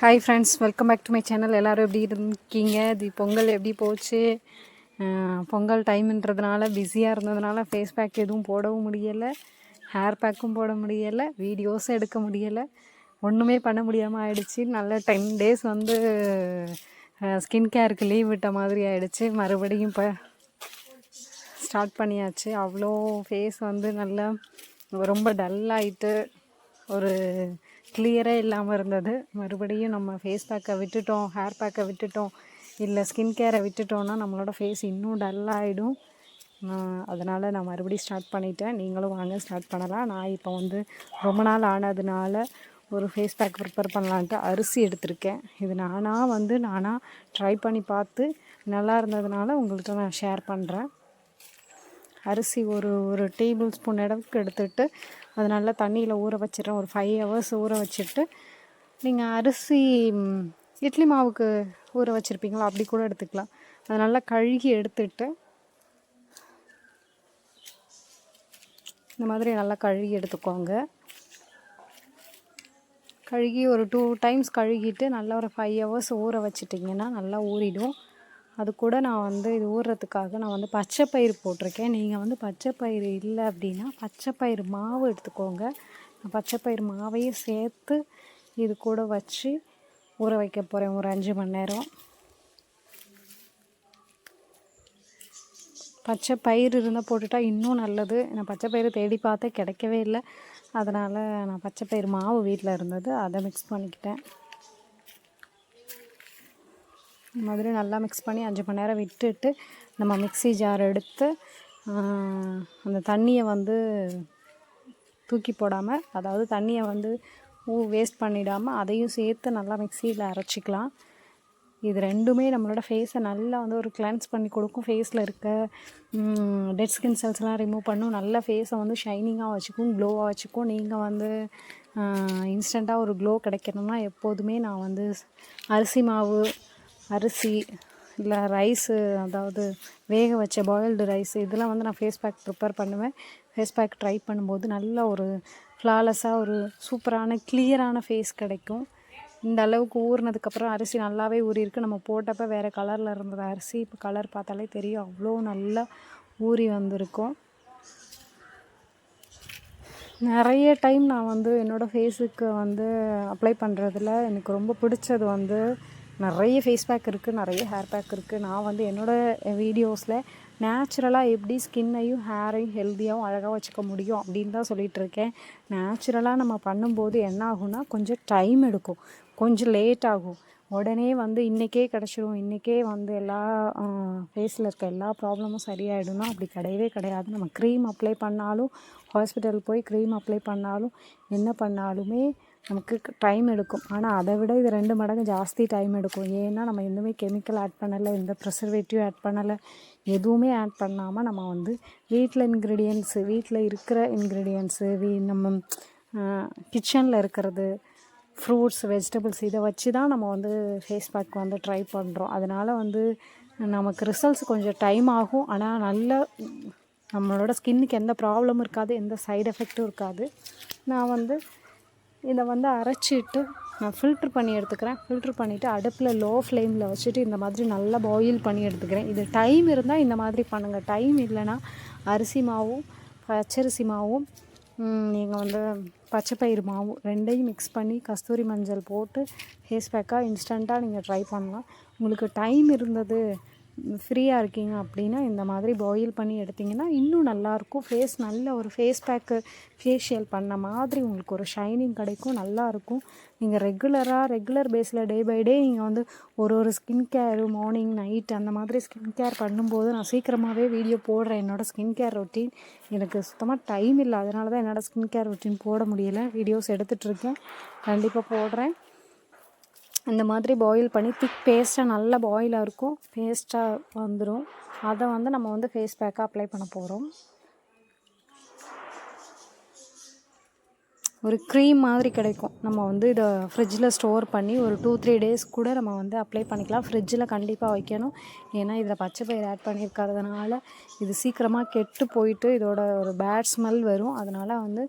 Hi friends welcome back to my channel எல்லோரும் எப்படி இருக்கீங்க? இது பொங்கல் எப்படி போச்சு? பொங்கல் டைம்ன்றதுனால பிஸியாக இருந்ததுனால ஃபேஸ் பேக் எதுவும் போடவும் முடியலை. ஹேர் பேக்கும் போட முடியலை. வீடியோஸும் எடுக்க முடியலை. ஒன்றுமே பண்ண முடியாமல் ஆயிடுச்சு. நல்ல டென் டேஸ் வந்து ஸ்கின் கேருக்கு லீவ் விட்ட மாதிரி ஆயிடுச்சு. மறுபடியும் இப்போ ஸ்டார்ட் பண்ணியாச்சு. அவ்வளோ ஃபேஸ் வந்து நல்லா ரொம்ப டல் ஆகிட்டு ஒரு கிளியராக இல்லாமல் இருந்தது. மறுபடியும் நம்ம ஃபேஸ் பேக்கை விட்டுட்டோம் ஹேர் பேக்கை விட்டுட்டோம் இல்லை ஸ்கின் கேரை விட்டுட்டோம்னா நம்மளோட ஃபேஸ் இன்னும் டல்லாகிடும் அதனால் நான் மறுபடியும் ஸ்டார்ட் பண்ணிட்டேன். நீங்களும் வாங்க ஸ்டார்ட் பண்ணலாம். நான் இப்போ வந்து ரொம்ப நாள் ஆனதுனால ஒரு ஃபேஸ் பேக் ப்ரிப்பேர் பண்ணலான்ட்டு அரிசி எடுத்திருக்கேன். இது நானாக வந்து நானாக ட்ரை பண்ணி பார்த்து நல்லா இருந்ததுனால உங்கள்கிட்ட நான் ஷேர் பண்ணுறேன் அரிசி ஒரு ஒரு டேபிள் ஸ்பூன் அளவுக்கு எடுத்துகிட்டு அது நல்லா தண்ணியில் ஊற வச்சிடுறேன். ஒரு ஃபைவ் ஹவர்ஸ் ஊற வச்சுட்டு நீங்கள் அரிசி இட்லி மாவுக்கு ஊற வச்சுருப்பீங்களா? அப்படி கூட எடுத்துக்கலாம். அது நல்லா கழுகி எடுத்துட்டு இந்த மாதிரி நல்லா கழுகி எடுத்துக்கோங்க. கழுகி ஒரு டூ டைம்ஸ் கழுகிட்டு நல்லா ஒரு ஃபைவ் ஹவர்ஸ் ஊற வச்சிட்டிங்கன்னா நல்லா ஊறிடும். அது கூட நான் வந்து இது ஊறுறதுக்காக நான் வந்து பச்சை பயிறு போட்டிருக்கேன். நீங்கள் வந்து பச்சை பயிறு இல்லை அப்படின்னா பச்சை பயிறு மாவு எடுத்துக்கோங்க. நான் பச்சை பயிறு மாவையும் சேர்த்து இது கூட வச்சு ஊற வைக்க போகிறேன் ஒரு அஞ்சு மணி நேரம். பச்சை பயிறு இருந்தால் போட்டுட்டா இன்னும் நல்லது. நான் பச்சை பயிறு தேடி பார்த்தே கிடைக்கவே இல்லை. அதனால் நான் பச்சை பயிறு மாவு வீட்டில் இருந்தது. அதை மிக்ஸ் பண்ணிக்கிட்டேன். இந்த மாதிரி நல்லா மிக்ஸ் பண்ணி அஞ்சு மணி நேரம் விட்டுட்டு நம்ம மிக்ஸி ஜார் எடுத்து அந்த தண்ணியை வந்து தூக்கி போடாமல் அதாவது தண்ணியை வந்து ஊ வேஸ்ட் பண்ணிடாமல் அதையும் சேர்த்து நல்லா மிக்சியில் அரைச்சிக்கலாம். இது ரெண்டுமே நம்மளோட ஃபேஸை நல்லா வந்து ஒரு கிளென்ஸ் பண்ணி கொடுக்கும். ஃபேஸில் இருக்க டெட் ஸ்கின் செல்ஸ்லாம் ரிமூவ் பண்ணும். நல்ல ஃபேஸை வந்து ஷைனிங்காக வச்சுக்கும் க்ளோவாக வச்சுக்கும். நீங்கள் வந்து இன்ஸ்டண்ட்டாக ஒரு க்ளோ கிடைக்கணும்னா எப்போதுமே நான் வந்து அரிசி மாவு அரிசி இல்லை ரைஸு அதாவது வேக வச்ச பாயில்டு ரைஸ் இதெல்லாம் வந்து நான் ஃபேஸ் பேக் ப்ரிப்பேர் பண்ணுவேன். ஃபேஸ் பேக் ட்ரை பண்ணும்போது நல்ல ஒரு ஃப்ளாலெஸ்ஸாக ஒரு சூப்பரான கிளியரான ஃபேஸ் கிடைக்கும். இந்த அளவுக்கு ஊறினதுக்கப்புறம் அரிசி நல்லாவே ஊறியிருக்கு. நம்ம போட்டப்போ வேறு கலரில் இருந்தது அரிசி இப்போ கலர் பார்த்தாலே தெரியும். அவ்வளோ நல்லா ஊறி வந்திருக்கும். நிறைய டைம் நான் வந்து என்னோடய ஃபேஸுக்கு வந்து அப்ளை பண்ணுறதுல எனக்கு ரொம்ப பிடிச்சது வந்து நிறைய ஃபேஸ் பேக் இருக்குது நிறைய ஹேர் பேக் இருக்குது நான் வந்து என்னோடய வீடியோஸில் நேச்சுரலாக எப்படி ஸ்கின்னையும் ஹேரையும் ஹெல்த்தியாகவும் அழகாக வச்சுக்க முடியும் அப்படின்னு தான் சொல்லிகிட்டு இருக்கேன். நேச்சுரலாக நம்ம பண்ணும்போது என்ன ஆகும்னா கொஞ்சம் டைம் எடுக்கும். கொஞ்சம் லேட் ஆகும். உடனே வந்து இன்றைக்கே கிடச்சிரும். இன்றைக்கே வந்து எல்லா ஃபேஸில் இருக்க எல்லா ப்ராப்ளமும் சரியாயிடும்னா அப்படி கிடையவே கிடையாது. நம்ம க்ரீம் அப்ளை பண்ணாலும் ஹாஸ்பிட்டல் போய் க்ரீம் அப்ளை பண்ணாலும் என்ன பண்ணாலுமே நமக்கு டைம் எடுக்கும். ஆனால் அதை விட இது ரெண்டு மடங்கு ஜாஸ்தி டைம் எடுக்கும். ஏன்னா நம்ம எதுவுமே கெமிக்கல் ஆட் பண்ணலை எந்த ப்ரிசர்வேட்டிவ் ஆட் பண்ணலை எதுவுமே ஆட் பண்ணாமல் நம்ம வந்து வீட்டில் இன்க்ரீடியன்ஸு வீட்டில் இருக்கிற இன்க்ரீடியன்ஸு வீ நம்ம கிச்சனில் இருக்கிறது ஃப்ரூட்ஸ் வெஜிடபிள்ஸ் இதை வச்சு தான் நம்ம வந்து ஃபேஸ் பேக் வந்து ட்ரை பண்ணுறோம் அதனால் வந்து நமக்கு ரிசல்ட்ஸ் கொஞ்சம் டைம் ஆகும். ஆனால் நல்ல நம்மளோட ஸ்கின்னுக்கு எந்த ப்ராப்ளமும் இருக்காது எந்த சைடு எஃபெக்ட்டும் இருக்காது. நான் வந்து இதை வந்து அரைச்சிட்டு நான் ஃபில்ட்ரு பண்ணி எடுத்துக்கிறேன். ஃபில்ட்ரு பண்ணிவிட்டு அடுப்பில் லோ ஃப்ளேமில் வச்சுட்டு இந்த மாதிரி நல்லா பாயில் பண்ணி எடுத்துக்கிறேன். இது டைம் இருந்தால் இந்த மாதிரி பண்ணுங்கள் டைம் இல்லைன்னா அரிசி மாவும் பச்சரிசி மாவும் நீங்கள் வந்து பச்சை பயிறு மாவும் ரெண்டையும் மிக்ஸ் பண்ணி கஸ்தூரி மஞ்சள் போட்டு ஃபேஸ் பேக்காக இன்ஸ்டண்ட்டாக நீங்கள் ட்ரை பண்ணலாம். உங்களுக்கு டைம் இருந்தது ஃப்ரீயாக இருக்கீங்க அப்படின்னா இந்த மாதிரி பாயில் பண்ணி எடுத்திங்கன்னா இன்னும் நல்லாயிருக்கும். ஃபேஸ் நல்ல ஒரு ஃபேஸ் பேக்கு ஃபேஷியல் பண்ண மாதிரி உங்களுக்கு ஒரு ஷைனிங் கிடைக்கும் நல்லாயிருக்கும். நீங்கள் ரெகுலராக ரெகுலர் பேஸில் டே பை டே நீங்கள் வந்து ஒரு ஒரு ஸ்கின் கேரு மார்னிங் நைட் அந்த மாதிரி ஸ்கின் கேர் பண்ணும்போது நான் சீக்கிரமாகவே வீடியோ போடுறேன். என்னோடய ஸ்கின் கேர் ரொட்டீன் எனக்கு சுத்தமாக டைம் இல்லை. அதனால தான் என்னோடய ஸ்கின் கேர் ரொட்டீன் போட முடியலை. வீடியோஸ் எடுத்துகிட்ருக்கேன் கண்டிப்பாக போடுறேன். இந்த மாதிரி பாயில் பண்ணி திக் பேஸ்ட்டாக நல்லா பாயிலாக இருக்கும். பேஸ்ட்டாக வந்துடும் அதை வந்து நம்ம வந்து ஃபேஸ் பேக்காக அப்ளை பண்ண போகிறோம் ஒரு க்ரீம் மாதிரி கிடைக்கும். நம்ம வந்து இதை ஃப்ரிட்ஜில் ஸ்டோர் பண்ணி ஒரு டூ த்ரீ டேஸ் கூட நம்ம வந்து அப்ளை பண்ணிக்கலாம். ஃப்ரிட்ஜில் கண்டிப்பாக வைக்கணும். ஏன்னா இதில் பச்சை பயிர் ஆட் பண்ணியிருக்கிறதுனால இது சீக்கிரமாக கெட்டு போயிட்டு இதோட ஒரு பேட் ஸ்மெல் வரும். அதனால் வந்து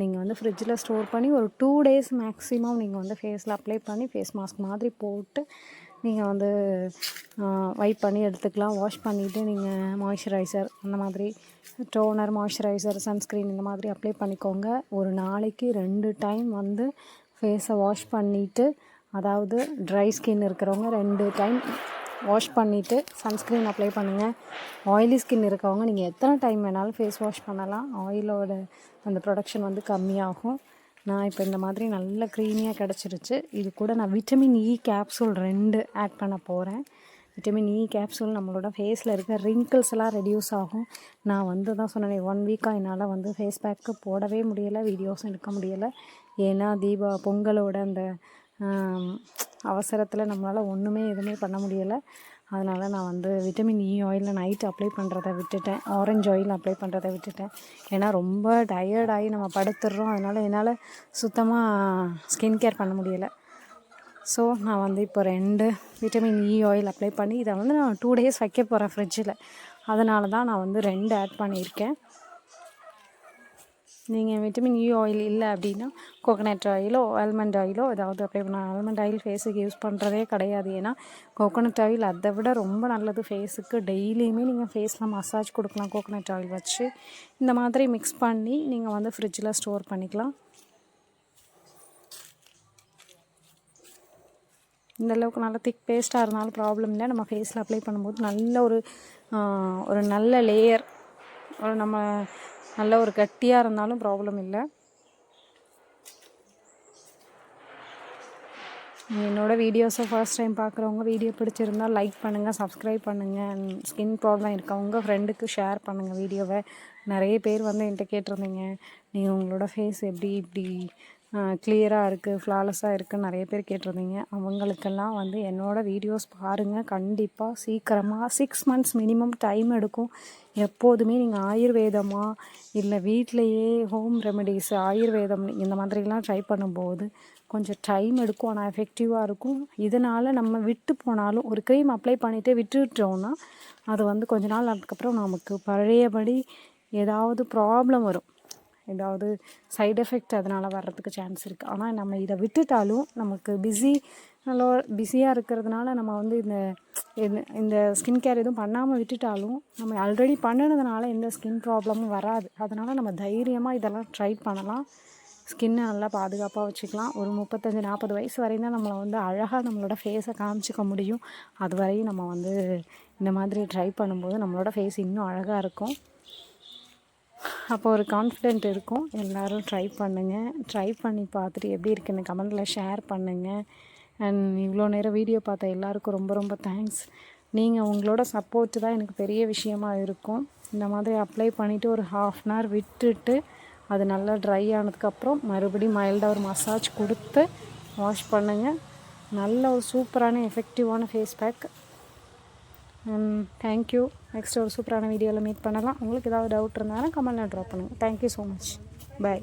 நீங்கள் வந்து ஃப்ரிட்ஜில் ஸ்டோர் பண்ணி ஒரு டூ டேஸ் மேக்ஸிமம் நீங்கள் வந்து ஃபேஸில் அப்ளை பண்ணி ஃபேஸ் மாஸ்க் மாதிரி போட்டு நீங்கள் வந்து வைப் பண்ணி எடுத்துக்கலாம். வாஷ் பண்ணிவிட்டு நீங்கள் மாய்ஸ்சரைசர் அந்த மாதிரி டோனர் மாய்ஸ்சரைசர் சன்ஸ்க்ரீன் இந்த மாதிரி அப்ளை பண்ணிக்கோங்க. ஒரு நாளைக்கு ரெண்டு டைம் வந்து ஃபேஸை வாஷ் பண்ணிவிட்டு அதாவது ட்ரை ஸ்கின் இருக்கிறவங்க ரெண்டு டைம் வாஷ் பண்ணிவிட்டு சன்ஸ்க்ரீன் அப்ளை பண்ணுங்கள் ஆயிலி ஸ்கின் இருக்கவங்க நீங்கள் எத்தனை டைம் வேணாலும் ஃபேஸ் வாஷ் பண்ணலாம். ஆயிலோட அந்த ப்ரொடக்ஷன் வந்து கம்மியாகும். நான் இப்போ இந்த மாதிரி நல்ல க்ரீமியாக கிடச்சிருச்சு. இது கூட நான் விட்டமின் இ கேப்சூல் ரெண்டு ஆட் பண்ண போகிறேன் விட்டமின் இ கேப்சூல் நம்மளோட ஃபேஸில் இருக்க ரிங்கிள்ஸ் எல்லாம் ரெடியூஸ் ஆகும். நான் வந்து தான் சொன்னேன் ஒன் வீக்காக என்னால் வந்து ஃபேஸ் பேக்கு போடவே முடியலை வீடியோஸும் எடுக்க முடியலை. ஏன்னா தீபா பொங்கலோட அந்த அவசரத்தில் நம்மளால் ஒன்றுமே எதுவுமே பண்ண முடியலை. அதனால் நான் வந்து விட்டமின் இ ஆயிலில் நைட்டு அப்ளை பண்ணுறத விட்டுட்டேன். ஆரஞ்சு ஆயில் அப்ளை பண்ணுறத விட்டுட்டேன். ஏன்னா ரொம்ப டயர்டாகி நம்ம படுத்துடுறோம் அதனால் என்னால் சுத்தமாக ஸ்கின் கேர் பண்ண முடியலை. ஸோ நான் வந்து இப்போ ரெண்டு விட்டமின் இ ஆயில் அப்ளை பண்ணி இதை வந்து நான் டூ டேஸ் வைக்க போகிறேன் ஃப்ரிட்ஜில் அதனால தான் நான் வந்து ரெண்டு ஆட் பண்ணியிருக்கேன். நீங்கள் விட்டமின் இ e ஆயில் இல்லை அப்படின்னா கோகனட் ஆயிலோ ஆல்மண்ட் ஆயிலோ ஏதாவது அப்ளை பண்ண ஆல்மண்ட் ஆயில் ஃபேஸுக்கு யூஸ் பண்ணுறதே கிடையாது. ஏன்னா கோகனட் ஆயில் அதை விட ரொம்ப நல்லது ஃபேஸுக்கு டெய்லியுமே நீங்கள் ஃபேஸில் மசாஜ் கொடுக்கலாம் கோகனட் ஆயில் வச்சு. இந்த மாதிரி மிக்ஸ் பண்ணி நீங்கள் வந்து ஃப்ரிட்ஜில் ஸ்டோர் பண்ணிக்கலாம். இந்த அளவுக்கு நல்லா திக் பேஸ்ட்டாக இருந்தாலும் ப்ராப்ளம் இல்லை. நம்ம ஃபேஸில் அப்ளை பண்ணும்போது நல்ல ஒரு ஒரு நல்ல லேயர் ஒரு நம்ம நல்ல ஒரு கட்டியாக இருந்தாலும் ப்ராப்ளம் இல்லை. என்னோடய வீடியோஸை ஃபர்ஸ்ட் டைம் பார்க்குறவங்க வீடியோ பிடிச்சிருந்தால் லைக் பண்ணுங்கள் சப்ஸ்கிரைப் பண்ணுங்கள் ஸ்கின் ப்ராப்ளம் இருக்கவங்க ஃப்ரெண்டுக்கு ஷேர் பண்ணுங்கள் வீடியோவை நிறைய பேர் வந்து என்கிட்ட கேட்டிருந்தீங்க. நீங்கள் உங்களோட ஃபேஸ் எப்படி இப்படி கிளியராக இருக்குது ஃப்ளாலெஸ்ஸாக இருக்குதுன்னு நிறைய பேர் கேட்டிருந்தீங்க. அவங்களுக்கெல்லாம் வந்து என்னோடய வீடியோஸ் பாருங்கள் கண்டிப்பாக சீக்கிரமாக சிக்ஸ் மந்த்ஸ் மினிமம் டைம் எடுக்கும். எப்போதுமே நீங்கள் ஆயுர்வேதமாக இல்லை வீட்டிலையே ஹோம் ரெமெடிஸ் ஆயுர்வேதம் இந்த மாதிரிலாம் ட்ரை பண்ணும்போது கொஞ்சம் டைம் எடுக்கும். ஆனால் எஃபெக்டிவாக இருக்கும். இதனால் நம்ம விட்டு போனாலும் ஒரு க்ரீம் அப்ளை பண்ணிவிட்டு விட்டுட்டோம்னா அது வந்து கொஞ்ச நாள் அதுக்கப்புறம் நமக்கு பழையபடி ஏதாவது ப்ராப்ளம் வரும். ஏதாவது சைடு எஃபெக்ட் அதனால் வர்றதுக்கு சான்ஸ் இருக்குது ஆனால் நம்ம இதை விட்டுட்டாலும் நமக்கு பிஸி நல்லா பிஸியாக இருக்கிறதுனால நம்ம வந்து இந்த இந்த ஸ்கின் கேர் எதுவும் பண்ணாமல் விட்டுட்டாலும் நம்ம ஆல்ரெடி பண்ணினதுனால எந்த ஸ்கின் ப்ராப்ளமும் வராது. அதனால் நம்ம தைரியமாக இதெல்லாம் ட்ரை பண்ணலாம். ஸ்கின்னை நல்லா பாதுகாப்பாக வச்சுக்கலாம். ஒரு முப்பத்தஞ்சு நாற்பது வயசு வரையும் தான் நம்மளை வந்து அழகாக நம்மளோட ஃபேஸை காமிச்சிக்க முடியும். அது வரையும் நம்ம வந்து இந்த மாதிரி ட்ரை பண்ணும்போது நம்மளோட ஃபேஸ் இன்னும் அழகாக இருக்கும். அப்போ ஒரு கான்ஃபிடென்ட் இருக்கும். எல்லோரும் ட்ரை பண்ணுங்கள் ட்ரை பண்ணி பார்த்துட்டு எப்படி இருக்குன்னு கமெண்டில் ஷேர் பண்ணுங்கள் அண்ட் இவ்வளோ நேரம் வீடியோ பார்த்த எல்லாருக்கும் ரொம்ப ரொம்ப தேங்க்ஸ் நீங்கள் உங்களோட சப்போர்ட்டு தான் எனக்கு பெரிய விஷயமா இருக்கும். இந்த மாதிரி அப்ளை பண்ணிவிட்டு ஒரு ஹாஃப் அன் ஹவர் விட்டுட்டு அது நல்லா ட்ரை ஆனதுக்கப்புறம் மறுபடியும் மைல்டாக ஒரு மசாஜ் கொடுத்து வாஷ் பண்ணுங்கள் நல்ல ஒரு சூப்பரான எஃபெக்டிவான face pack thank you next ஒரு சூப்பரான வீடியோவில் மீட் பண்ணலாம். உங்களுக்கு ஏதாவது டவுட் இருந்தாலும் கமெண்ட்டில் ட்ராப் பண்ணுங்கள் தேங்க்யூ ஸோ மச் பாய்